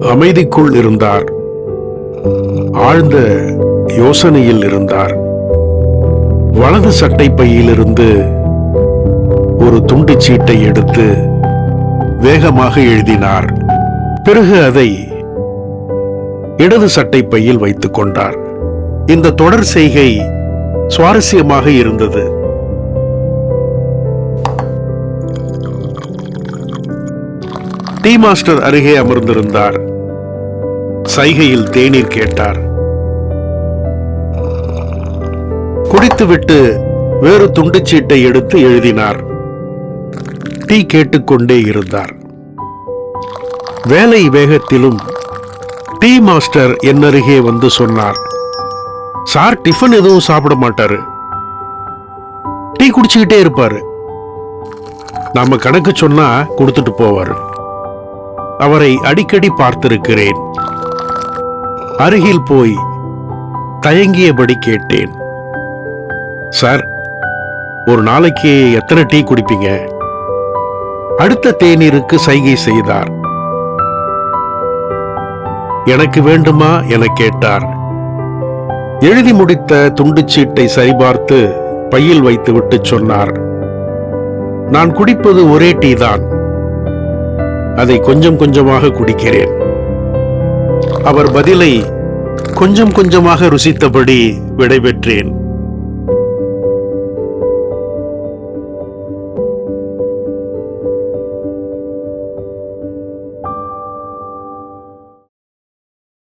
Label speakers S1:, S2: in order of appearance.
S1: அமைதிக்குள் இருந்தார். ஆழ்ந்த யோசனையில் இருந்தார். வலது சட்டை பையிலிருந்து ஒரு துண்டு சீட்டை எடுத்து வேகமாக எழுதினார். பிறகு அதை இடது சட்டை பையில் வைத்துக் கொண்டார். இந்த தொடர் செய்கை சுவாரஸ்யமாக இருந்தது. டீ மாஸ்டர் அருகே அமர்ந்திருந்தார். சைகையில் தேநீர் கேட்டார். குடித்துவிட்டு வேறு துண்டுச்சீட்டை எடுத்து எழுதினார். டீ கேட்டுக்கொண்டே இருந்தார். வேலை வேகத்திலும் டீ மாஸ்டர் என் அருகே வந்து சொன்னார். சார் டிஃபன் எதுவும் சாப்பிட மாட்டாரு. டீ குடிச்சுக்கிட்டே இருப்பாரு. நாம கணக்கு சொன்னா கொடுத்துட்டு போவாரு. அவரை அடிக்கடி பார்த்திருக்கிறேன். அருகில் போய் தயங்கியபடி கேட்டேன். சார் ஒரு நாளைக்கு எத்தனை டீ குடிப்பீங்க? அடுத்த தேநீருக்கு சைகை செய்தார். எனக்கு வேண்டுமா? என கேட்டார். எழுதி முடித்த துண்டுச்சீட்டை சரிபார்த்து பையில் வைத்துவிட்டு சொன்னார். நான் குடிப்பது ஒரே டீ தான். அதை கொஞ்சம் கொஞ்சமாக குடிக்கிறேன். அவர் பதிலை கொஞ்சம் கொஞ்சமாக ருசித்தபடி விடைபெற்றேன்.